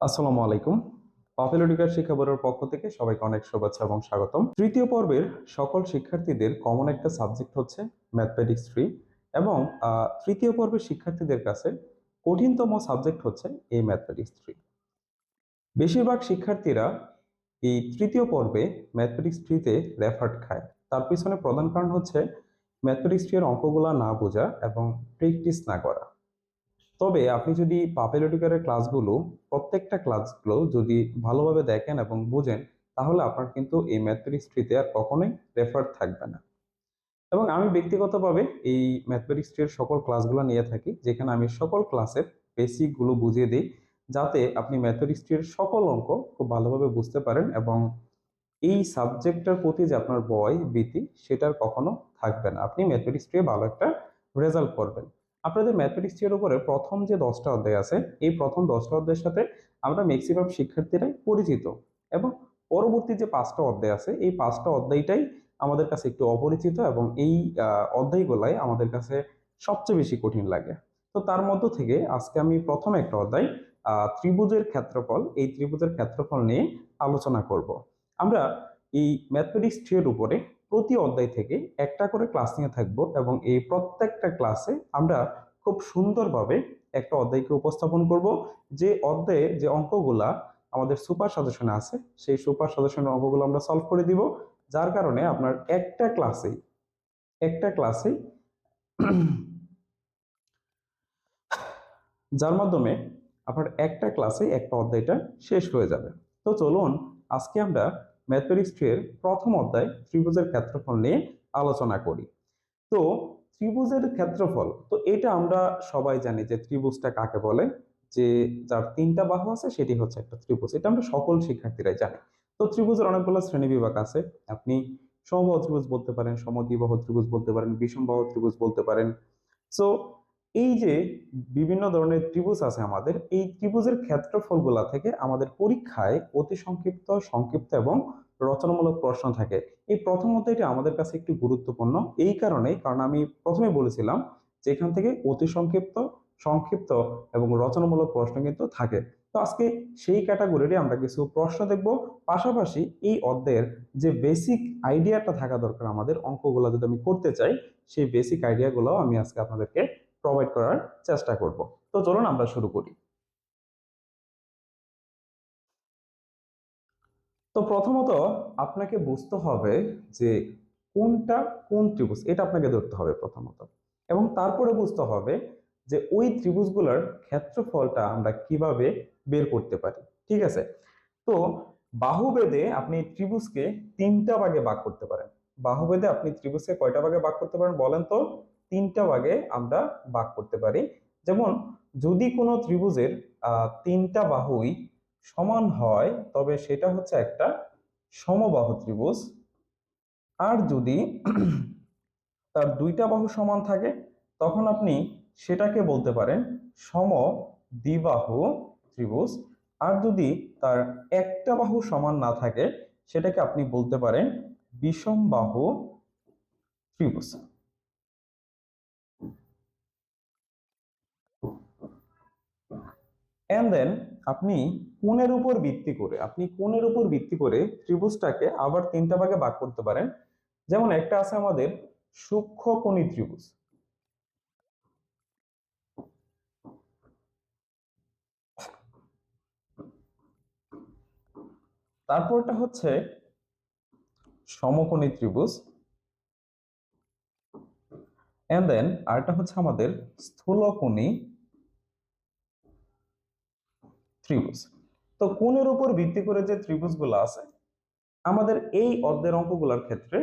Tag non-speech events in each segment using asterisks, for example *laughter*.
আসসালামু আলাইকুম। পপুলারিকার শিক্ষা বোর্ডের পক্ষ থেকে সবাইকে অনেক শুভেচ্ছা এবং স্বাগতম। তৃতীয় পর্বের সকল শিক্ষার্থীদের কমন একটা সাবজেক্ট হচ্ছে ম্যাথমেটিক্স থ্রি এবং তৃতীয় পর্বের শিক্ষার্থীদের কাছে কঠিনতম সাবজেক্ট হচ্ছে এই ম্যাথমেটিক্স থ্রি বেশিরভাগ শিক্ষার্থীরা এই তৃতীয় পর্বে ম্যাথমেটিক্স থ্রিতে রেফার্ট খায়। তার পিছনে প্রধান কারণ হচ্ছে ম্যাথমেটিক্স থ্রি এর অঙ্কগুলা না বোঝা এবং প্র্যাকটিস না করা। তবে আপনি যদি পাপেলোটিকারের ক্লাসগুলো প্রত্যেকটা ক্লাসগুলো যদি ভালোভাবে দেখেন এবং বুঝেন, তাহলে আপনার কিন্তু এই ম্যাথমেটিক্স থ্রিতে আর কখনোই রেফার থাকবে না। এবং আমি ব্যক্তিগতভাবে এই ম্যাথমেটিক্স থ্রি সকল ক্লাসগুলো নিয়ে থাকি, যেখানে আমি সকল ক্লাসের বেসিকগুলো বুঝিয়ে দিই, যাতে আপনি ম্যাথমেটিক্স থ্রি সকল অঙ্ক খুব ভালোভাবে বুঝতে পারেন এবং এই সাবজেক্টটার প্রতি যে আপনার ভয় ভীতি সেটার কখনো থাকবে না। আপনি ম্যাথমেটিক্স থ্রি ভালো একটা রেজাল্ট করবেন। আপনাদের ম্যাথমেটিক্স এর উপরে প্রথম যে দশটা অধ্যায় আছে, এই প্রথম দশটা অধ্যায়ের সাথে আমরা ম্যাক্সিমাম শিক্ষার্থীরাই পরিচিত। এবং পরবর্তী যে পাঁচটা অধ্যায় আছে, এই পাঁচটা অধ্যায়টাই আমাদের কাছে একটু অপরিচিত এবং এই অধ্যায়গুলাই আমাদের কাছে সবচেয়ে বেশি কঠিন লাগে। তো তার মধ্য থেকে আজকে আমি প্রথম একটা অধ্যায় ত্রিভুজের ক্ষেত্রফল, এই ত্রিভুজের ক্ষেত্রফল নিয়ে আলোচনা করব। আমরা এই ম্যাথমেটিক্স থ্রি এর উপরে প্রতি অধ্যায় থেকে একটা করে ক্লাস নিয়ে থাকব এবং এই প্রত্যেকটা ক্লাসে আমরা খুব সুন্দরভাবে একটা অধ্যায়কে উপস্থাপন করব। যে অধ্যায়ে যে অঙ্কগুলা আমাদের সুপার সাজেশনে আছে, সেই সুপার সাজেশনের অঙ্কগুলো আমরা সলভ করে দিব। যার কারণে আপনার একটা ক্লাসেই একটা ক্লাসেই *clears throat* যার মাধ্যমে আপনার একটা ক্লাসে একটা অধ্যায়টা শেষ হয়ে যাবে। তো চলুন, আজকে আমরা ম্যাথমেটিক্স থ্রি এর প্রথম অধ্যায় ত্রিভুজের ক্ষেত্রফল নিয়ে আলোচনা করি। তো ত্রিভুজের ক্ষেত্রফল, তো এটা আমরা সবাই জানি যে ত্রিভুজটা কাকে বলে? যে যার তিনটা বাহু আছে সেটি হচ্ছে একটা ত্রিভুজ। এটা আমরা সকল শিক্ষার্থীরাই জানি। তো ত্রিভুজের অনেকগুলো শ্রেণি বিভাগ আছে। আপনি সমবাহু ত্রিভুজ বলতে পারেন, সমদ্বিবাহু ত্রিভুজ বলতে পারেন, বিষমবাহু ত্রিভুজ বলতে পারেন। সো এই যে বিভিন্ন ধরনের ত্রিভুজ আছে আমাদের, এই ত্রিভুজের ক্ষেত্রফলগুলা থেকে আমাদের পরীক্ষায় অতি সংক্ষিপ্ত সংক্ষিপ্ত এবং রচনামূলক প্রশ্ন থাকে। এই প্রথমত অধ্যায়টি আমাদের কাছে একটু গুরুত্বপূর্ণ। এই কারণে কারণ আমি প্রথমে বলেছিলাম যে এখান থেকে অতি সংক্ষিপ্ত সংক্ষিপ্ত এবং রচনামূলক প্রশ্ন কিন্তু থাকে। তো আজকে সেই ক্যাটাগরিরই আমরা কিছু প্রশ্ন দেখব। পাশাপাশি এই অধ্যায়ের যে বেসিক আইডিয়াটা থাকা দরকার আমাদের অঙ্কগুলো যদি আমি করতে চাই, সেই বেসিক আইডিয়াগুলো আমি আজকে আপনাদেরকে প্রোভাইড করার চেষ্টা করব। তো চলুন আমরা শুরু করি। তো প্রথমত আপনাকে বুঝতে হবে যে কোনটা কোন ত্রিভুজ, এটা আপনাকে ধরতে হবে প্রথমত। এবং তারপরে বুঝতে হবে যে ওই ত্রিভুজগুলোর ক্ষেত্রফলটা আমরা কীভাবে বের করতে পারি, ঠিক আছে? তো বাহুবেদে আপনি ত্রিভুজকে তিনটা ভাগে ভাগ করতে পারেন। বাহুবেদে আপনি ত্রিভুজকে কয়টা ভাগে ভাগ করতে পারেন বলেন তো? তিনটা ভাগে আমরা ভাগ করতে পারি। যেমন, যদি কোনো ত্রিভুজের তিনটা বাহুই সমান হয়, তবে সেটা হচ্ছে একটা সমবাহু ত্রিভুজ। আর যদি তার দুইটা বাহু সমান থাকে, তখন আপনি সেটাকে বলতে পারেন সম দ্বিবাহু ত্রিভুজ। আর যদি তার একটা বাহু সমান না থাকে, সেটাকে আপনি বলতে পারেন বিষম বাহু ত্রিভুজ। এন্ড দেন আপনি কোণের উপর ভিত্তি করে, আপনি কোণের উপর ভিত্তি করে ত্রিভুজটাকে আবার তিনটা ভাগে ভাগ করতে পারেন। যেমন একটা আছে আমাদের সূক্ষ্মকোণী ত্রিভুজ। তারপরটা হচ্ছে সমকোণী ত্রিভুজ। এন্ড দেন আরেকটা হচ্ছে আমাদের স্থূলকোণী ত্রিভুজ। তো কোণের উপর ভিত্তি করে যে ত্রিভুজগুলো আছে, আমাদের এই অর্ধের অঙ্কগুলোর ক্ষেত্রে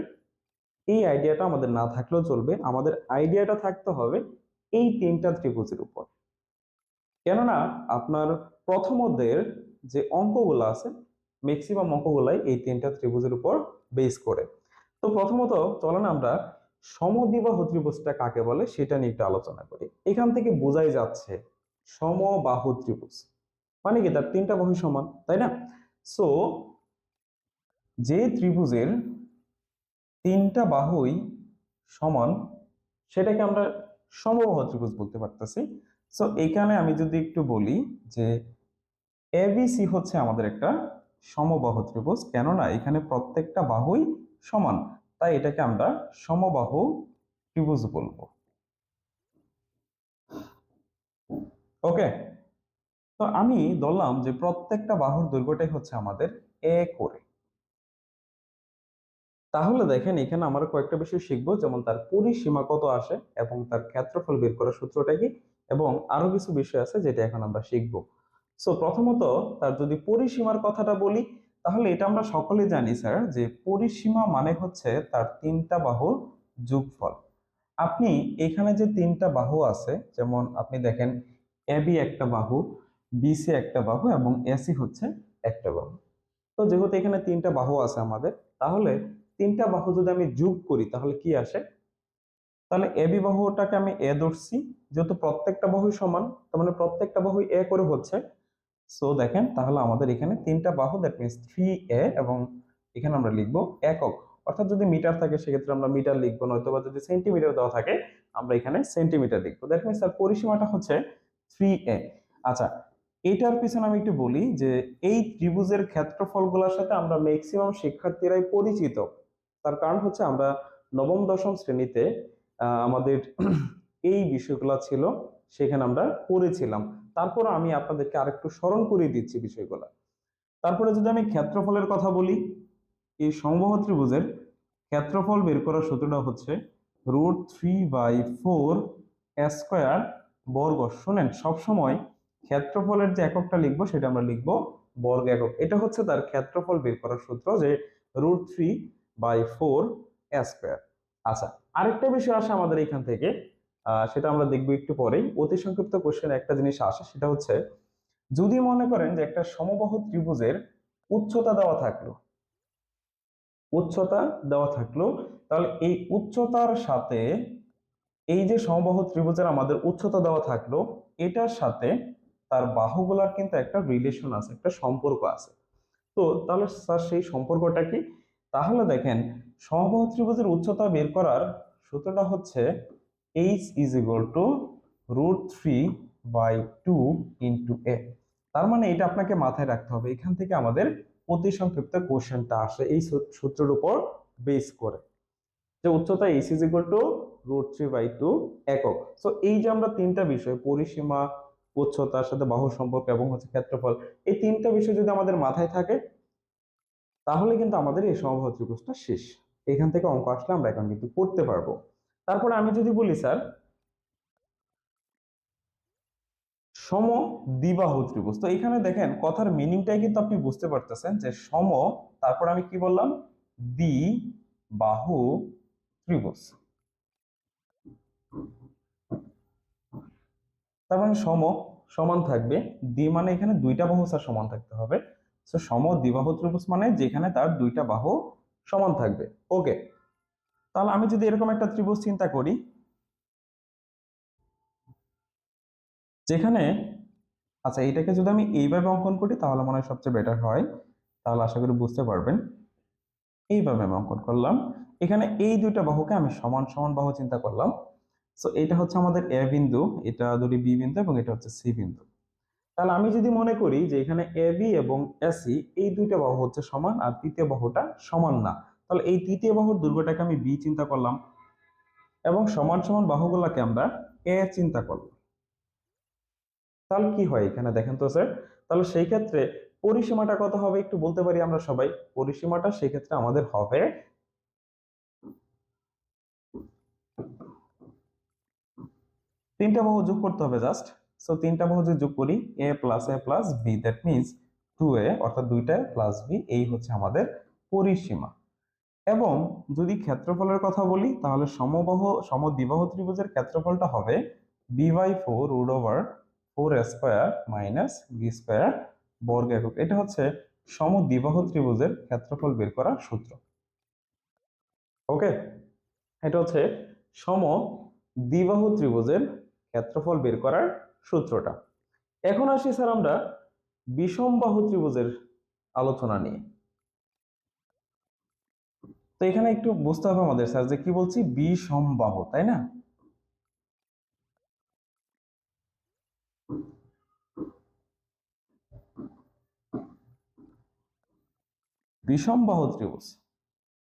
এই আইডিয়াটা আমাদের না থাকলেও চলবে। আমাদের আইডিয়াটা থাকতে হবে এই তিনটা ত্রিভুজের উপর। কেননা আপনার প্রথম অধ্যায়ের যে অঙ্কগুলো আছে ম্যাক্সিমাম অঙ্কগুলাই এই তিনটা ত্রিভুজের উপর বেস করে। তো প্রথমত চলেন আমরা সমদ্বিবাহু ত্রিভুজটা কাকে বলে সেটা নিয়ে একটু আলোচনা করি। এখান থেকে বোঝাই যাচ্ছে সমবাহু ত্রিভুজ। মানে কি? তার তিনটা বাহু সমান, তাই না? সো যে ত্রিভুজের তিনটা বাহুই সমান, সেটাকে আমরা সমবাহু ত্রিভুজ বলতে পারতেছি। সো এখানে আমি যদি একটু বলি যে এবিসি হচ্ছে আমাদের একটা সমবাহু ত্রিভুজ, কেননা এখানে প্রত্যেকটা বাহুই সমান, তাই এটাকে আমরা সমবাহু ত্রিভুজ বলব। ওকে তো আমি ধরলাম যে প্রত্যেকটা বাহুর দৈর্ঘ্যটাই হচ্ছে আমাদের এ করে। তাহলে দেখেন এখানে আমরা কয়েকটা বিষয় শিখব, যেমন তার পরিসীমা কত আসে এবং তার ক্ষেত্রফল বের করার সূত্রটা কি, এবং আরও কিছু বিষয় আছে যেটা এখন আমরা শিখব। সো প্রথমত তার যদি পরিসীমার কথাটা বলি, তাহলে এটা আমরা সকলে জানি স্যার যে পরিসীমা মানে হচ্ছে তার তিনটা বাহুর যোগফল। আপনি এখানে যে তিনটা বাহু আছে, যেমন আপনি দেখেন এবি একটা বাহু বিসি একটা বাহু এবং এসি হচ্ছে একটা বাহু। তো যেহেতু এখানে তিনটা বাহু আছে আমাদের, তাহলে তিনটা বাহু যদি আমি যোগ করি, তাহলে কি আসে? তাহলে এবি বাহুটাকে আমি এ ধরছি, যেহেতু প্রত্যেকটা বাহুই সমান, তার মানে প্রত্যেকটা বাহুই এ করে হচ্ছে। সো দেখেন, তাহলে আমাদের এখানে তিনটা বাহু দ্যাট মিনস থ্রি এ এবং এখানে আমরা লিখব একক। অর্থাৎ যদি মিটার থাকে, সেক্ষেত্রে আমরা মিটার লিখব নয়তো বা যদি সেন্টিমিটার দেওয়া থাকে, আমরা এখানে সেন্টিমিটার লিখব। দ্যাট মিনস তার পরিসীমাটা হচ্ছে থ্রি এ আচ্ছা এটার পিছনে আমি একটু বলি যে এই ত্রিভুজের ক্ষেত্রফলগুলোর সাথে আমরা ম্যাক্সিমাম শিক্ষার্থীরাই পরিচিত। তার কারণ হচ্ছে আমরা নবম, দশম শ্রেণীতে আমাদের *clears throat* এই বিষয়গুলো ছিল, সেখানে আমরা পড়েছিলাম। তারপর আমি আপনাদেরকে আরেকটু স্মরণ করিয়ে দিচ্ছি বিষয়গুলো। তারপরে যদি আমি ক্ষেত্রফলের কথা বলি, এই সমবাহু ত্রিভুজের ক্ষেত্রফল বের করার সূত্রটা হচ্ছে root three by four square বর্গ শোনেন সবসময় ক্ষেত্রফলের যে এককটা লিখব, সেটা আমরা লিখব বর্গ একক। এটা হচ্ছে তার ক্ষেত্রফল বের করার সূত্র যে root three by four square. আচ্ছা আরেকটা বিষয় আসে আমাদের এখান থেকে সেটা আমরা দেখব একটু পরেই। অতি সংক্ষিপ্ত কোশ্চেন একটা জিনিস আসে, সেটা হচ্ছে, যদি মনে করেন যে একটা সমবাহু ত্রিভুজের উচ্চতা দেওয়া থাকল, উচ্চতা দেওয়া থাকল, তাহলে এই উচ্চতার সাথে এই যে সমবাহু ত্রিভুজের আমাদের উচ্চতা দেওয়া থাকল, এটার সাথে তার বাহুগুলার কিন্তু একটা রিলেশন আছে, একটা সম্পর্ক আছে। তো তাহলে স্যার সেই সম্পর্কটা কি? তাহলে দেখেন, সমবাহু ত্রিভুজের উচ্চতা বের করার সূত্রটা হচ্ছে H is equal to root three by two into A তার মানে এটা আপনাকে মাথায় রাখতে হবে, এখান থেকে আমাদের অতি সংক্ষিপ্ত কোশ্চেনটা আসে এই সূত্রের উপর বেস করে। যে উচ্চতা H is equal to root three by two একক। সো এই যে আমরা তিনটা বিষয়, পরিসীমা উচ্চতার সাথে বাহু সম্পর্ক এবং হচ্ছে ক্ষেত্রফল, এই তিনটা বিষয় যদি আমাদের মাথায় থাকে, তাহলে কিন্তু আমাদের এই সমবাহু ত্রিভুজটা শেষ। এখান থেকে অঙ্ক আসলে আমরা এখন কিন্তু করতে পারব। তারপরে আমি যদি বলি, স্যার সম দ্বিবাহু ত্রিভুজ। তো এখানে দেখেন, কথার মিনিংটাই কিন্তু আপনি বুঝতে পারতেছেন যে সম, তারপর আমি কি বললাম? দ্বি বাহু ত্রিভুজ। তার মানে সম সমান থাকবে দ্বি মানে এখানে দুইটা বাহু স্যার সমান থাকতে হবে। তো সম দ্বিবাহু ত্রিভুজ মানে যেখানে তার দুইটা বাহু সমান থাকবে। ওকে তাহলে আমি যদি এরকম একটা ত্রিভুজ চিন্তা করি, যেখানে আচ্ছা এটাকে যদি আমি এইভাবে অঙ্কন করি, তাহলে মনে হয় সবচেয়ে বেটার হয়। তাহলে আশা করি বুঝতে পারবেন। এইভাবে আমি অঙ্কন করলাম। এখানে এই দুইটা বাহুকে আমি সমান সমান বাহু চিন্তা করলাম। সো এটা হচ্ছে আমাদের এ বিন্দু, এটা দুটি বি বিন্দু এবং এটা হচ্ছে সি বিন্দু। তাহলে আমি যদি মনে করি যে এখানে এ বি এবং এসি এই দুইটা বাহু হচ্ছে সমান আর তৃতীয় বাহুটা সমান না, তাহলে এই তৃতীয় বাহুর দৈর্ঘ্যটাকে আমি বি চিন্তা করলাম এবং সমান সমান বাহুগুলোকে আমরা এ চিন্তা করলাম। তাহলে কি হয় এখানে দেখেন তো স্যার, তাহলে সেই ক্ষেত্রে পরিসীমাটা কত হবে একটু বলতে পারি আমরা সবাই? পরিসীমাটা সেই ক্ষেত্রে আমাদের হবে তিনটা বাহু যোগ করতে হবে জাস্ট সো তিনটা বাহু যদি যোগ করি A plus A plus B that means two A অর্থাৎ দুইটা প্লাস বি এই হচ্ছে আমাদের পরিসীমা। এবং যদি ক্ষেত্রফলের কথা বলি, তাহলে সমবাহ, সমদ্বিবাহ ত্রিভুজের ক্ষেত্রফলটা হবে B by four root over four square minus B square বর্গ একক। এটা হচ্ছে সমদ্বিবাহ ত্রিভুজের ক্ষেত্রফল বের করার সূত্র। ওকে এটা হচ্ছে সম দ্বিবাহু ত্রিভুজের ক্ষেত্রফল বের করার সূত্রটা। এখন আসি স্যার আমরা বিষমবাহু ত্রিভুজের আলোচনা নিয়ে। তো এখানে একটু বুঝতে হবে আমাদের স্যার যে কি বলছি? বিষমবাহু, তাই না? বিষম বাহু ত্রিভুজ।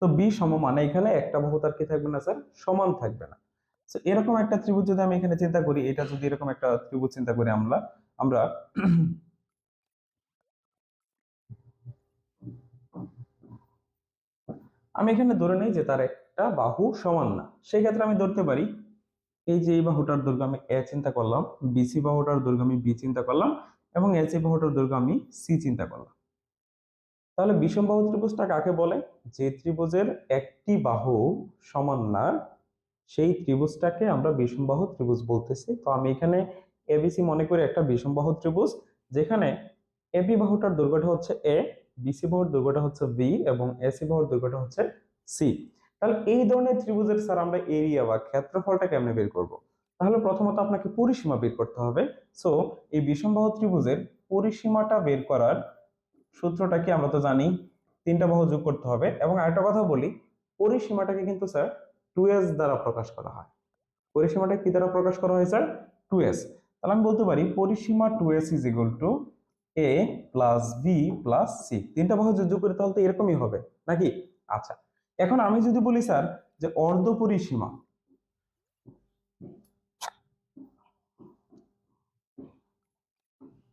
তো বি সম মানে এখানে একটা বাহু তার কি থাকবে না স্যার? সমান থাকবে না। তো এরকম একটা ত্রিভুজ যদি আমি এখানে চিন্তা করি, এটা যদি এরকম একটা ত্রিভুজ চিন্তা করি আমরা আমরা আমি এখানে ধরে নেই যে তার একটা বাহু সমান না। সেই ক্ষেত্রে আমি ধরতে পারি, এই যে এই বাহুটার দৈর্ঘ্য আমি এ চিন্তা করলাম বিসি বাহুটার দৈর্ঘ্য আমি বি চিন্তা করলাম, এবং এ সি বাহুটার দৈর্ঘ্য আমি সি চিন্তা করলাম। তাহলে বিষম বাহু ত্রিভুজটা কাকে বলে? যে ত্রিভুজের একটি বাহু সমান না সেই ত্রিভুজটাকে আমরা বিষম বাহু ত্রিভুজ বলতেছি। তো আমি এখানে এবিসি মনে করি একটা বিষম বাহু ত্রিভুজ, যেখানে এবি বাহুটার দৈর্ঘ্যটা হচ্ছে এ বিসি বাহুর দৈর্ঘ্যটা হচ্ছে বি এবং এসি বাহুর দৈর্ঘ্যটা হচ্ছে সি। তাহলে এই ধরনের ত্রিভুজের স্যার আমরা এরিয়া বা ক্ষেত্রফলটা কেমনে বের করব? তাহলে প্রথমত আপনাকে পরিসীমা বের করতে হবে। সো, এই বিষমবাহু ত্রিভুজের পরিসীমাটা বের করার সূত্রটা কি আমরা তো জানি, তিনটা বাহু যোগ করতে হবে। এবং আরেকটা কথা বলি, পরিসীমাটাকে কিন্তু স্যার টু এস দ্বারা প্রকাশ করা হয়। পরিসীমাটা কি দ্বারা প্রকাশ করা হয় স্যার টু এস তাহলে আমি বলতে পারি পরিসীমা two S is equal to A plus B plus C তিনটা বাহু যোগ করে তাহলে তো এরকমই হবে, নাকি? আচ্ছা এখন আমি যদি বলি স্যার যে অর্ধ পরিসীমা,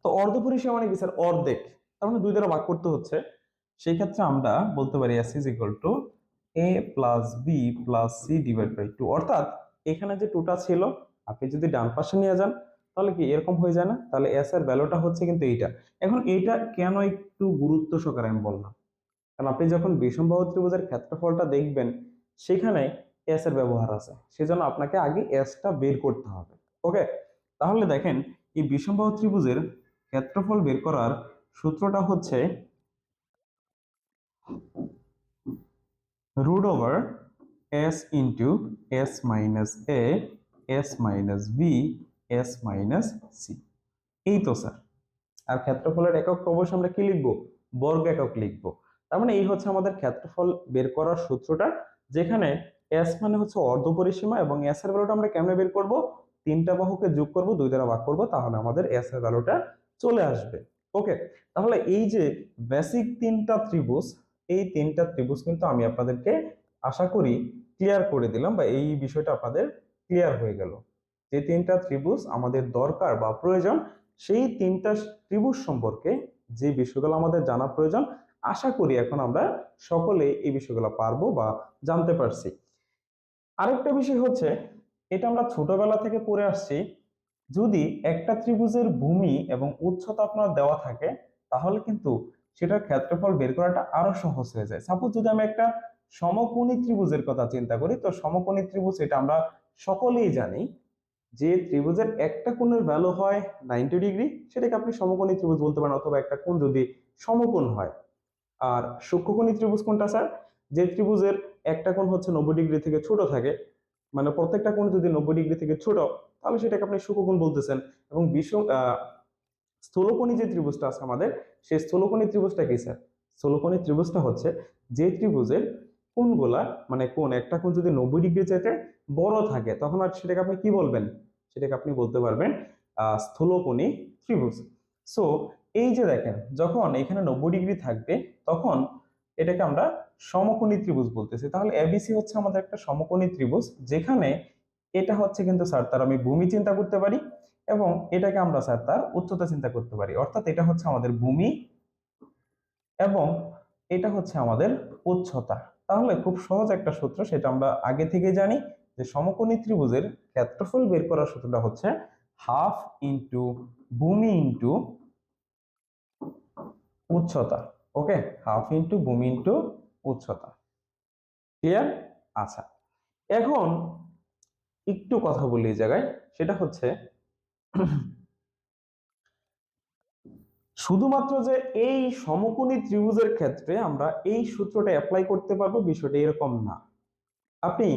তো অর্ধ পরিসীমা মানে কি স্যার? অর্ধেক। তার মানে দুই দ্বারা ভাগ করতে হচ্ছে। সেই ক্ষেত্রে আমরা বলতে পারি S is equal to A plus B plus C divide by two অর্থাৎ এখানে যে টুটা ছিল, আপনি যদি ডান পাশে নিয়ে যান, তাহলে কি এরকম হয়ে যায় না? তাহলে এস এর ভ্যালুটা হচ্ছে কিন্তু এইটা। এখন এইটা কেন একটু গুরুত্ব সহকারে আমি বললাম? কারণ আপনি যখন বিষমবাহু ত্রিভুজের ক্ষেত্রফলটা দেখবেন, সেখানে এস এর ব্যবহার আছে। সেজন্য আপনাকে আগে এসটা বের করতে হবে। ওকে তাহলে দেখেন, এই বিষমবাহু ত্রিভুজের ক্ষেত্রফল বের করার সূত্রটা হচ্ছে root over S into S minus A S minus B S minus C এই তো স্যার আর ক্ষেত্রফলের একক অবশ্য আমরা কি লিখব? বর্গ একক লিখব। তার মানে এই হচ্ছে আমাদের ক্ষেত্রফল বের করার সূত্রটা, যেখানে এস মানে হচ্ছে অর্ধ পরিসীমা এবং এস এর ভ্যালুটা আমরা কেমনে বের করব? তিনটা বাহুকে যোগ করব, দুই দ্বারা ভাগ করব, তাহলে আমাদের এস এর ভ্যালুটা চলে আসবে। ওকে তাহলে এই যে বেসিক তিনটা ত্রিভুজ এই তিনটা ত্রিভুজ কিন্তু আমি আপনাদেরকে আশা করি ক্লিয়ার করে দিলাম বা এই বিষয়টা আপনাদের ক্লিয়ার হয়ে গেল। যে তিনটা ত্রিভুজ আমাদের দরকার বা প্রয়োজন, সেই তিনটা ত্রিভুজ সম্পর্কে যে বিষয়গুলো আমাদের জানা প্রয়োজন, আশা করি এখন আমরা সকলে এই বিষয়গুলো পারব বা জানতে পারছি। আরেকটা বিষয় হচ্ছে, এটা আমরা ছোটবেলা থেকে পড়ে আসছি, যদি একটা ত্রিভুজের ভূমি এবং উচ্চতা আপনার দেওয়া থাকে, তাহলে কিন্তু সেটার ক্ষেত্রফল বের করাটা আরও সহজ হয়ে যায়। সাপোজ যদি আমি একটা সমকোণী ত্রিভুজের কথা চিন্তা করি, তো সমকোণী ত্রিভুজ এটা আমরা সকলেই জানি যে ত্রিভুজের একটা কোণের ভ্যালু হয় নাইনটি ডিগ্রি সেটাকে আপনি সমকোণী ত্রিভুজ বলতে পারেন অথবা একটা কোণ যদি সমকোণ হয়। আর সূক্ষ্মকোণী ত্রিভুজ কোনটা স্যার? যে ত্রিভুজের একটা কোণ হচ্ছে নব্বই ডিগ্রি থেকে ছোট থাকে মানে প্রত্যেকটা কোণ যদি নব্বই ডিগ্রি থেকে ছোট, তাহলে সেটাকে আপনি সূক্ষ্মকোণ বলতেছেন এবং বিশ্ব স্থূলকোণী যে ত্রিভুজটা আছে আমাদের, সেই স্থূলকোণী ত্রিভুজটা কি স্যার স্থূলকোণী ত্রিভুজটা হচ্ছে যে ত্রিভুজের কোণগুলা মানে কোণ, একটা কোণ যদি নব্বই ডিগ্রি চাইতে বড় থাকে, তখন আর সেটাকে আপনি কি বলবেন? সেটাকে আপনি বলতে পারবেন স্থূলকোণী ত্রিভুজ। সো এই যে দেখেন, যখন এখানে নব্বই ডিগ্রি থাকবে, তখন এটাকে আমরা সমকোণী ত্রিভুজ বলতেছি। তাহলে এবিসি হচ্ছে আমাদের একটা সমকোণী ত্রিভুজ, যেখানে এটা হচ্ছে কিন্তু স্যার তার আমি ভূমি চিন্তা করতে পারি এবং এটাকে আমরা স্যার তার উচ্চতা চিন্তা করতে পারি। অর্থাৎ এটা হচ্ছে আমাদের ভূমি এবং এটা হচ্ছে আমাদের উচ্চতা। তাহলে খুব সহজ একটা সূত্র, সেটা আমরা আগে থেকে জানি যে সমকোণী ত্রিভুজের ক্ষেত্রফল বের করার সূত্রটা হচ্ছে হাফ ইন্টু ভূমি ইন্টু উচ্চতা। ওকে হাফ ইন্টু ভূমি ইন্টু উচ্চতা। ক্লিয়ার আচ্ছা। এখন একটু কথা বলি এই জায়গায়। সেটা হচ্ছে শুধুমাত্র যে এই সমকোণী ত্রিভুজের ক্ষেত্রে আমরা এই সূত্রটা অ্যাপ্লাই করতে পারব বিষয়টা এরকম না। আপনি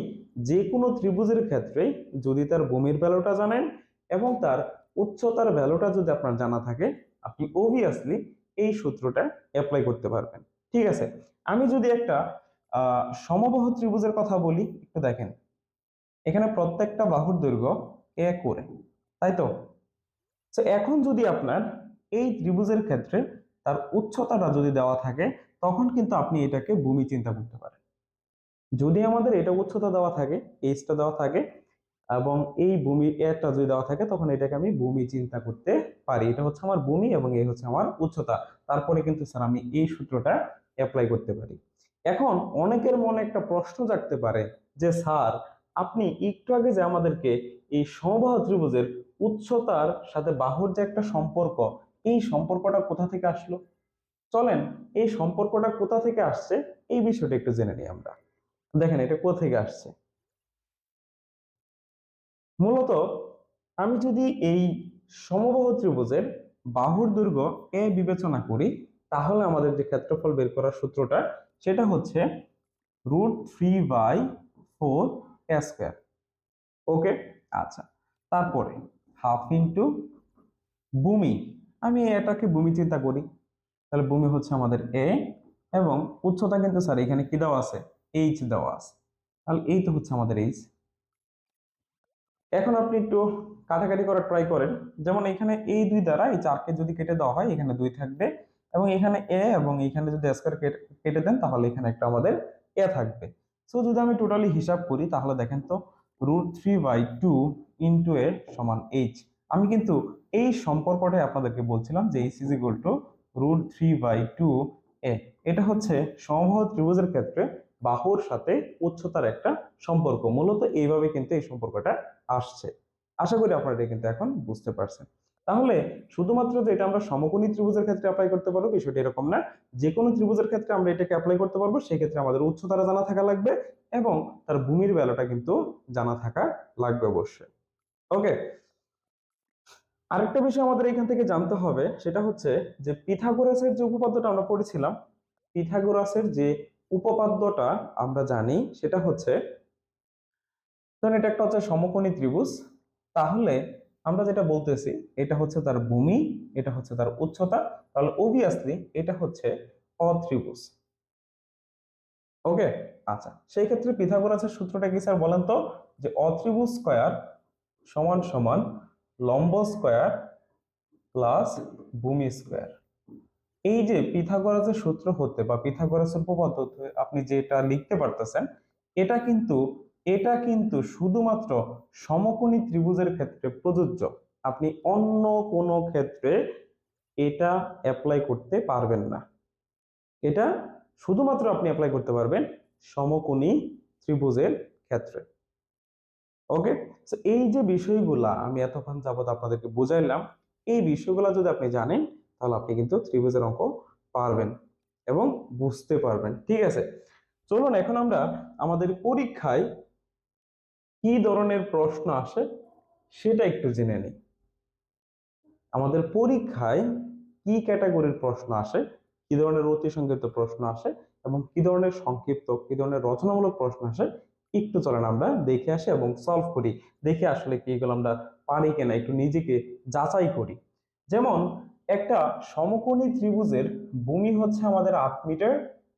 যে কোনো ত্রিভুজের ক্ষেত্রে যদি তার ভূমির ভ্যালুটা জানেন এবং তার উচ্চতার ভ্যালুটা যদি আপনার জানা থাকে, আপনি অবভিয়াসলি এই সূত্রটা অ্যাপ্লাই করতে পারবেন। ঠিক আছে? আমি যদি একটা সমবাহু ত্রিভুজের কথা বলি, একটু দেখেন। এখানে প্রত্যেকটা বাহুর দৈর্ঘ্য এ করে, তাই তো? তো এখন যদি আপনার এই ত্রিভুজের ক্ষেত্রে তার উচ্চতাটা যদি দেওয়া থাকে, তখন কিন্তু আপনি এটাকে ভূমি চিন্তা করতে পারেন। যদি আমাদের এটা উচ্চতা দেওয়া থাকে এইচটা দেওয়া থাকে এবং এই ভূমি এরটা যদি দেওয়া থাকে, তখন এটাকে আমি ভূমি চিন্তা করতে পারি। এটা হচ্ছে আমার ভূমি এবং এই হচ্ছে আমার উচ্চতা। তারপরে কিন্তু স্যার আমি এই সূত্রটা অ্যাপ্লাই করতে পারি। এখন অনেকের মনে একটা প্রশ্ন জাগতে পারে যে, স্যার, আপনি একটু আগে যে আমাদেরকে এই সমবাহু ত্রিভুজের উচ্চতার সাথে বাহুর যে একটা সম্পর্ক, এই সম্পর্কটা কোথা থেকে আসলো? চলেন, এই সম্পর্কটা কোথা থেকে আসছে? এই বিষয়টা একটু জেনে নিই আমরা। দেখেন, এটা কোথা থেকে আসছে? মূলত আমি যদি এই সমবাহু ত্রিভুজের বাহুর দৈর্ঘ্য এ বিবেচনা করি, তাহলে আমাদের যে ক্ষেত্রফল বের করার সূত্রটা, সেটা হচ্ছে root three by four square. Okay? আচ্ছা। তারপরে হাফ ইন্টু ভূমি। আমি এটাকে ভূমি চিন্তা করি। তাহলে ভূমি হচ্ছে আমাদের এ এবং উচ্চতা কিন্তু স্যার এখানে কি দেওয়া আছে? এইচ দেওয়া আছে। তাহলে এই তো হচ্ছে আমাদের এইচ এখন আপনি একটু কাটাকাটি করার ট্রাই করেন। যেমন এখানে এই দুই দ্বারা এই চারকে যদি কেটে দেওয়া হয়, এখানে দুই থাকবে এবং এখানে এ এবং এখানে যদি স্কোয়ার কেটে দেন, তাহলে এখানে একটা আমাদের এ থাকবে। সো যদি আমি টোটালি হিসাব করি, তাহলে দেখেন তো root three by two into এর সমান এইচ আমি কিন্তু এই সম্পর্কটাই আপনাদেরকে বলছিলাম যে H is equal to root three by two A এটা হচ্ছে সমবাহু ত্রিভুজের ক্ষেত্রে বাহুর সাথে উচ্চতার একটা সম্পর্ক। মূলত এইভাবে কিন্তু এই সম্পর্কটা আসছে। আশা করি আপনারা এটা কিন্তু এখন বুঝতে পারছেন। তাহলে শুধুমাত্র যে এটা আমরা সমকোণী ত্রিভুজের ক্ষেত্রে অ্যাপ্লাই করতে পারব, বিষয়টা এরকম না। যে কোনো ত্রিভুজের ক্ষেত্রে আমরা এটাকে অ্যাপ্লাই করতে পারব সেই ক্ষেত্রে আমাদের উচ্চতাটা জানা থাকা লাগবে এবং তার ভূমির বেলাটা কিন্তু জানা থাকা লাগবে অবশ্যই। ওকে আরেকটা বিষয় আমাদের এখান থেকে জানতে হবে, সেটা হচ্ছে যে পিথাগোরাসের যে উপপাদ্যটা আমরা পড়েছিলাম, পিথাগোরাসের যে উপপাদ্যটা আমরা জানি, সেটা হচ্ছে, ধরেন এটা একটা হচ্ছে সমকোণী ত্রিভুজ, তাহলে আমরা যেটা বলতেছি, এটা হচ্ছে তার ভূমি, এটা হচ্ছে তার উচ্চতা, তাহলে অবভিয়াসলি এটা হচ্ছে অত্রিভুজ। ওকে আচ্ছা সেই ক্ষেত্রে পিথাগোরাসের সূত্রটা কি স্যার বলেন তো? যে অত্রিভুজ স্কয়ার সমান সমান লম্ব স্কয়ার প্লাস ভূমি স্কয়ার। এই যে পিথাগোরাসের সূত্র হতে বা পিথাগোরাসের উপপাদ্য হতে আপনি যেটা লিখতে পারতেছেন, এটা কিন্তু এটা কিন্তু শুধুমাত্র সমকোণী ত্রিভুজের ক্ষেত্রে প্রযোজ্য। আপনি অন্য কোনো ক্ষেত্রে এটা অ্যাপ্লাই করতে পারবেন না। এটা শুধুমাত্র আপনি অ্যাপ্লাই করতে পারবেন সমকোণী ত্রিভুজের ক্ষেত্রে। ওকে তো এই যে বিষয়গুলা আমি এতক্ষণ যাবত আপনাদেরকে বুঝাইলাম, এই বিষয়গুলো যদি আপনি জানেন, তাহলে আপনি কিন্তু ত্রিভুজের অঙ্ক পারবেন এবং বুঝতে পারবেন। ঠিক আছে? চলুন, এখন আমরা আমাদের পরীক্ষায় কি ধরনের প্রশ্ন আসে সেটা একটু জেনে নিই। আমাদের পরীক্ষায় কি ক্যাটাগরির প্রশ্ন আসে, কি ধরনের অতি সংক্ষিপ্ত প্রশ্ন আসে এবং কি ধরনের সংক্ষিপ্ত, কি ধরনের রচনামূলক প্রশ্ন আসে একটু চলেন আমরা দেখে আসি এবং সলভ করি। দেখে আসলে কি এগুলো আমরা পারি কিনা একটু নিজেকে যাচাই করি। যেমন, একটা সমকোণী ত্রিভুজের ভূমি হচ্ছে আমাদের আট মিটার,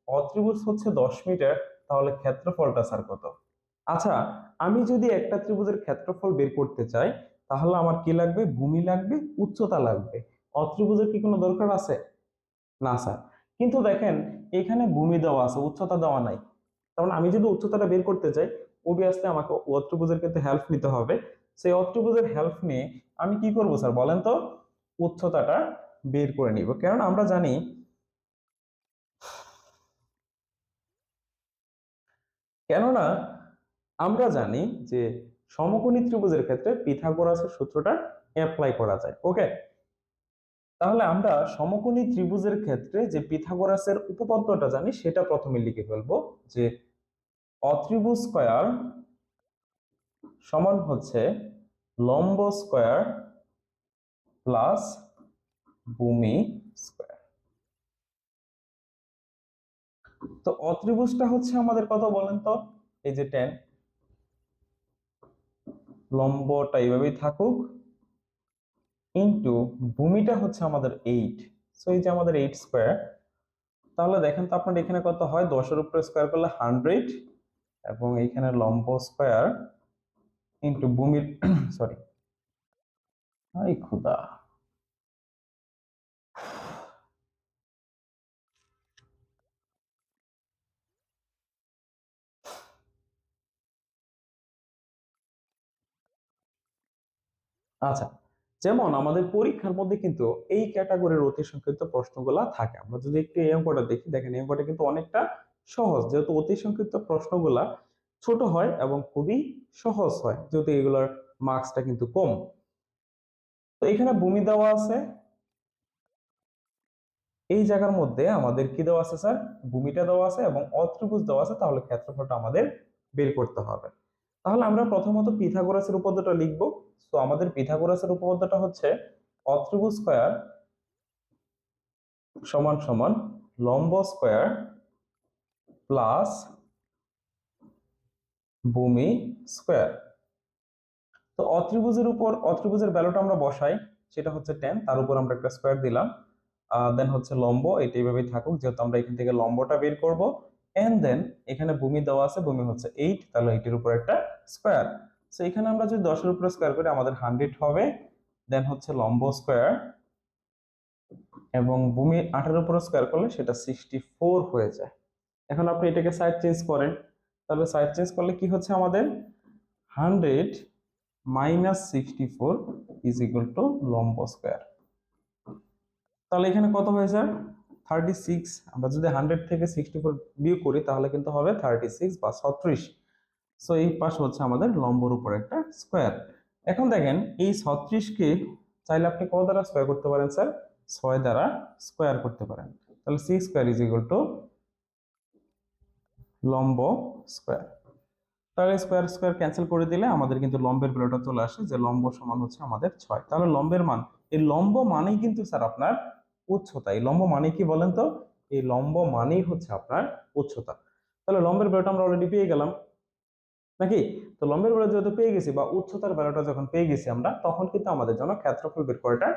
অত্রিভুজ হচ্ছে দশ মিটার, তাহলে ক্ষেত্রফলটা স্যার কত? আচ্ছা আমি যদি একটা ত্রিভুজের ক্ষেত্রফল বের করতে চাই, তাহলে আমার কি লাগবে? ভূমি লাগবে, উচ্চতা লাগবে। অত্রিভুজের কি কোনো দরকার আছে? না স্যার কিন্তু দেখেন, এখানে ভূমি দেওয়া আছে, উচ্চতা দেওয়া নাই। কারণ আমি যদি উচ্চতাটা বের করতে চাই অবভিয়াসলি আমাকে অত্রিভুজের ক্ষেত্রে হেল্প নিতে হবে। সেই অত্রিভুজের হেল্প নিয়ে আমি কি করব স্যার বলেন তো? উচ্চতাটা বের করে নিব। কারণ আমরা জানি কেননা আমরা জানি যে সমকোণী ত্রিভুজের ক্ষেত্রে পিথাগোরাসের সূত্রটা অ্যাপ্লাই করা যায়। ওকে তাহলে আমরা সমকোণী ত্রিভুজের ক্ষেত্রে যে পিথাগোরাসের উপপাদ্যটা জানি, সেটা প্রথমে লিখে ফেলব যে অত্রিভুজ স্কয়ার সমান হচ্ছে লম্ব স্কয়ার প্লাস ভূমি স্কয়ার। তো অত্রিভুজটা হচ্ছে আমাদের কত বলেন তো? এই যে টেন লম্বটা এইভাবেই থাকুক ইন্টু ভূমিটা হচ্ছে আমাদের এইট সো এই যে আমাদের এইট স্কোয়ার তাহলে দেখেন তো আপনার এখানে কত হয়? দশের উপরে স্কোয়ার করলে হান্ড্রেড এবং এইখানে লম্ব স্কোয়ার ইন্টু ভূমির সরি আই খুদা। আচ্ছা যেমন আমাদের পরীক্ষার মধ্যে কিন্তু এই ক্যাটাগরির অতি সংক্ষিপ্ত প্রশ্নগুলা থাকে। আমরা যদি একটু এই অঙ্কটা দেখি, দেখেন এই অঙ্কটা কিন্তু অনেকটা সহজ। যেহেতু অতি সংক্ষিপ্ত প্রশ্নগুলা ছোট হয় এবং খুবই সহজ হয়, যেহেতু এগুলোর মার্কসটা কিন্তু কম। তো এখানে ভূমি দেওয়া আছে। এই জায়গার মধ্যে আমাদের কি দেওয়া আছে, স্যার? ভূমিটা দেওয়া আছে এবং অত্রিভুজ দেওয়া আছে, তাহলে ক্ষেত্রফলটা আমাদের বের করতে হবে। তাহলে আমরা প্রথমত পিথাগোরাসের উপপাদ্যটা লিখব। তো আমাদের পিথাগোরাসের উপপাদ্যটা হচ্ছে অত্রিভুজ স্কয়ার সমান সমান লম্ব স্কয়ার প্লাস ভূমি স্কয়ার। তো অত্রিভুজের উপর, অত্রিভুজের ভ্যালুটা আমরা বসাই, সেটা হচ্ছে টেন তার উপর আমরা একটা স্কয়ার দিলাম। দেন হচ্ছে লম্ব, এটা এইভাবেই থাকুক, যেহেতু আমরা এখান থেকে লম্বটা বের করব। এন্ড দেন এখানে ভূমি দেওয়া আছে, ভূমি হচ্ছে এইট তাহলে এইটের উপর একটা স্কয়ার সো এখানে আমরা যদি দশের উপরে স্কয়ার করি, আমাদের হান্ড্রেড হবে। দেন হচ্ছে লম্ব স্কয়ার এবং ভূমি আটের উপরে স্কয়ার করলে সেটা সিক্সটি ফোর হয়ে যায়। এখন আপনি এটাকে সাইড চেঞ্জ করেন, তাহলে সাইড চেঞ্জ করলে কি হচ্ছে আমাদের? Hundred minus sixty four is equal to লম্ব স্কোয়ার তাহলে এখানে কত হয়ে যায় থার্টি সিক্স আমরা যদি হান্ড্রেড থেকে সিক্সটি ফোর বিয়োগ করি, তাহলে কিন্তু হবে থার্টি সিক্স বা ছত্রিশ। সো এই পাশ হচ্ছে আমাদের লম্বর উপর একটা স্কোয়ার এখন দেখেন, এই ছত্রিশকে চাইলে আপনি কত দ্বারা স্কোয়ার করতে পারেন স্যার ছয় দ্বারা স্কোয়ার করতে পারেন। তাহলে six square is equal to লম্ব স্কোয়ার তাহলে স্কোয়ার স্কোয়ার ক্যান্সেল করে দিলে আমাদের কিন্তু লম্বের ভ্যালুটা চলে আসে, যে লম্ব সমান হচ্ছে আমাদের ছয়। তাহলে লম্বের মান, এই লম্ব মানেই কিন্তু স্যার আপনার উচ্চতা। এই লম্ব মানে কি বলেন তো? এই লম্ব মানেই হচ্ছে আপনার উচ্চতা। তাহলে লম্বের ভ্যালুটা আমরা অলরেডি পেয়ে গেলাম। নাকি? তো লম্বের ভ্যালু যেহেতু পেয়ে গেছি বা উচ্চতার ভ্যালুটা যখন পেয়ে গেছি আমরা, তখন কিন্তু আমাদের জন্য ক্ষেত্রফল বের করাটা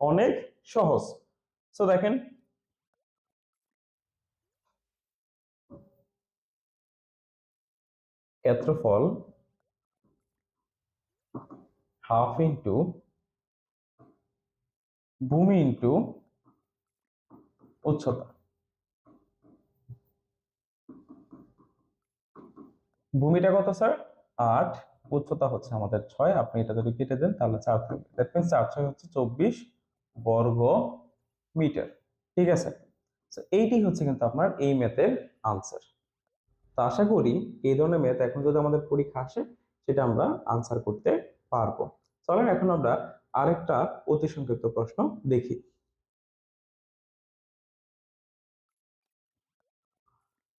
অনেক সহজ। সো দেখেন ক্ষেত্রফল হাফ ইন্টু ভূমি ইন্টু উচ্চতা। ভূমিটা কত, স্যার? আট। উচ্চতা হচ্ছে আমাদের ছয়। আপনি এটা যদি কেটে দেন, তাহলে চার থাকবে। দ্যাট মিনস চার ছয় হচ্ছে চব্বিশ বর্গ মিটার। ঠিক আছে? এইটি হচ্ছে কিন্তু আপনার এই ম্যাথের আনসার আশা করি এই ধরনের ম্যাথ এখন যদি আমাদের পরীক্ষা আসে, সেটা আমরা আনসার করতে পারব। চলেন এখন আমরা আরেকটা অতি সংক্ষিপ্ত প্রশ্ন দেখি।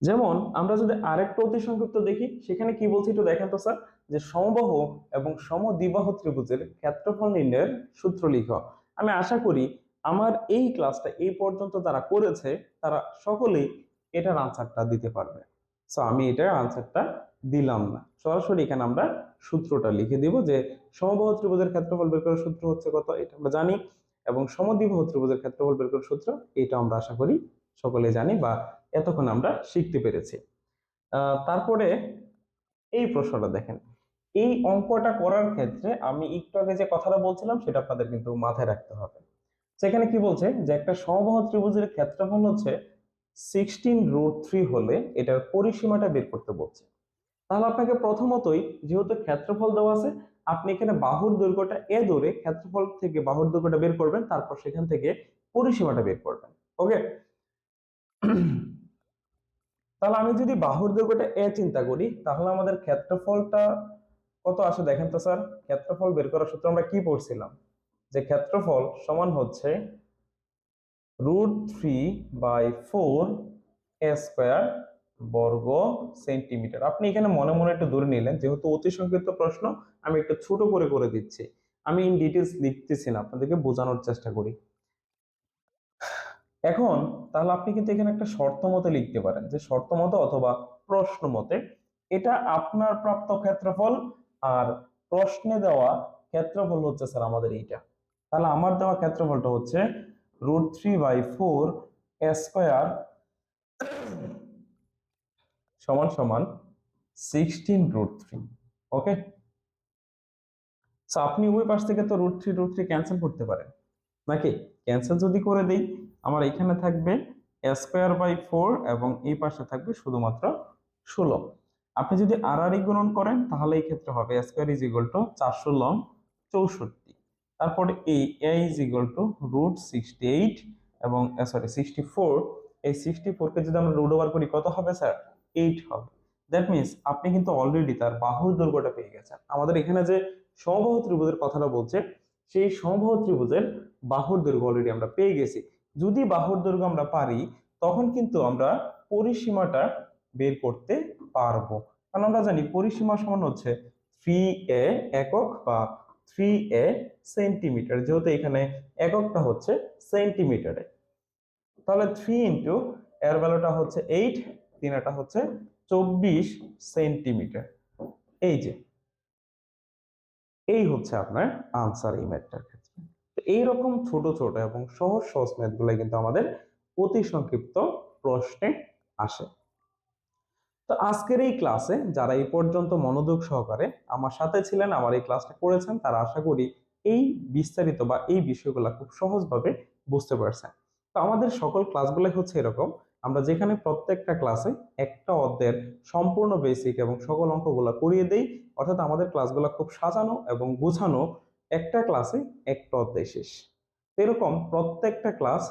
যেমন আমরা যদি আরেকটা অতি সংক্ষিপ্ত দেখি, সেখানে কি বলছি একটু দেখেন তো স্যার যে সমবাহু এবং সমদ্বিবাহু ত্রিভুজের ক্ষেত্রফল নির্ণয়ের সূত্র লিখ। আমি আশা করি আমার এই ক্লাসটা এই পর্যন্ত যারা করেছে, তারা সকলেই এটার আনসারটা দিতে পারবে। সো আমি এটার আনসারটা দিলাম না। সরাসরি এখানে আমরা সূত্রটা লিখে দিব যে সমবাহু ত্রিভুজের ক্ষেত্রফল বের করার সূত্র হচ্ছে কত, এটা আমরা জানি। এবং সমদ্বিবাহু ত্রিভুজের ক্ষেত্রফল বের করার সূত্র, এটা আমরা আশা করি সকলে জানি বা এতক্ষণ আমরা শিখতে পেরেছি। তারপরে এই প্রশ্নটা দেখেন। এই অঙ্কটা করার ক্ষেত্রে আমি একটু আগে যে কথাটা বলছিলাম, সেটা আপনাদের কিন্তু মাথায় রাখতে হবে। সেখানে কি বলছে? যে একটা সমবাহু ত্রিভুজের ক্ষেত্রফল হচ্ছে সিক্সটিন রুট থ্রি হলে এটার পরিসীমাটা বের করতে বলছে। তাহলে আপনাকে প্রথমতই যেহেতু ক্ষেত্রফল দেওয়া আছে, আপনি এখানে বাহুর দৈর্ঘ্যটা এ ধরে ক্ষেত্রফল থেকে বাহুর দৈর্ঘ্যটা বের করবেন, তারপর সেখান থেকে পরিসীমাটা বের করবেন। ওকে তাহলে আমি যদি বাহুর দৈর্ঘ্যটা এ চিন্তা করি, তাহলে আমাদের ক্ষেত্রফলটা কত আসে দেখেন তো স্যার, ক্ষেত্রফল বের করার সূত্র আমরা কি পড়ছিলাম? যে ক্ষেত্রফল সমান হচ্ছে root three by four square বর্গ সেন্টিমিটার আপনি এখানে মনে মনে একটু দূরে নিলেন, যেহেতু অতি সংক্ষিপ্ত প্রশ্ন, আমি একটু ছোট করে করে দিচ্ছি। আমি ইন ডিটেলস লিখতেছি না, আপনাদেরকে বোঝানোর চেষ্টা করি। এখন, তাহলে আপনি কিন্তু এখানে একটা শর্ত মতে লিখতে পারেন, যে শর্ত মতে অথবা প্রশ্ন মতে। এটা আপনার প্রাপ্ত ক্ষেত্রফল আর প্রশ্নে দেওয়া ক্ষেত্রফল হচ্ছে স্যার আমাদের এইটা। তাহলে আমার দেওয়া ক্ষেত্রফলটা হচ্ছে root three by four square সমান সমান সিক্সটিন রুট থ্রি ওকে আপনি ওই পাশ থেকে তো root three root three cancel করতে পারেন, নাকি? ক্যান্সেল যদি করে দিই, আমার এখানে থাকবে স্কোয়ার বাই ফোর এবং এই পাশে থাকবে শুধুমাত্র ষোলো। আপনি যদি আর গুণন করেন, তাহলে এই ক্ষেত্রে হবে স্কোয়ার ইজ চারশো লং চৌষট্টি। তারপরে এই a is equal to root sixty eight এবং সরি সিক্সটি ফোর এই সিক্সটি ফোরকে যদি আমরা রুট ওভার করি, কত হবে স্যার এইট হবে। দ্যাট মিনস আপনি কিন্তু অলরেডি তার বাহুর দৈর্ঘ্যটা পেয়ে গেছেন। আমাদের এখানে যে সমবাহু ত্রিভুজের কথাটা বলছে, সেই সমবাহু ত্রিভুজের বাহুর দৈর্ঘ্য অলরেডি আমরা পেয়ে গেছি। যদি বাহুর দৈর্ঘ্য আমরা পারি, তখন কিন্তু আমরা পরিসীমাটা বের করতে পারব। কারণ আমরা জানি পরিসীমা সমান হচ্ছে থ্রি এ একক বা থ্রি এ সেন্টিমিটার যেহেতু এখানে এককটা হচ্ছে সেন্টিমিটারে তাহলে থ্রি ইন্টু এর ভ্যালুটা হচ্ছে এইট তিনাটা হচ্ছে চব্বিশ সেন্টিমিটার এই যে, এই হচ্ছে আপনার আনসার এই ম্যাথটার ক্ষেত্রে। তো এইরকম ছোট ছোট এবং সহজ সহজ ম্যাথগুলো কিন্তু আমাদের অতি সংক্ষিপ্ত প্রশ্নে আসে। তো আজকের এই ক্লাসে যারা এই পর্যন্ত মনোযোগ সহকারে আমার সাথে ছিলেন, আমার এই ক্লাসটা করেছেন, তারা আশা করি এই বিস্তারিত বা এই বিষয়গুলো খুব সহজভাবে বুঝতে পারছেন। তো আমাদের সকল ক্লাসগুলো হচ্ছে এরকম, আমরা যেখানে প্রত্যেকটা ক্লাসে একটা অধ্যায়ের সম্পূর্ণ বেসিক এবং সকল অঙ্কগুলো করিয়ে দেই, অর্থাৎ আমাদের ক্লাসগুলো খুব সাজানো এবং গোছানো একটা ক্লাসে একটা অধ্যায় শেষ। এরকম প্রত্যেকটা ক্লাস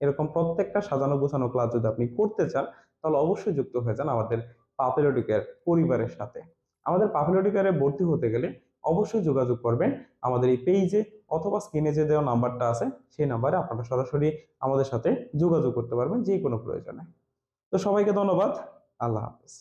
এরকম প্রত্যেকটা সাজানো গোছানো ক্লাস যদি আপনি করতে চান, তাহলে অবশ্যই যুক্ত হয়ে যান আমাদের পাপেলোডিকের পরিবারের সাথে। আমাদের পাপেলোডিকারে ভর্তি হতে গেলে অবশ্যই যোগাযোগ করবেন। আমাদের এই পেজে অথবা স্ক্রিনে যে দেওয়া নাম্বারটা আছে সেই নাম্বারে আপনারা সরাসরি আমাদের সাথে যোগাযোগ করতে পারবেন যে কোনো প্রয়োজনে। তো সবাইকে ধন্যবাদ। আল্লাহ হাফেজ।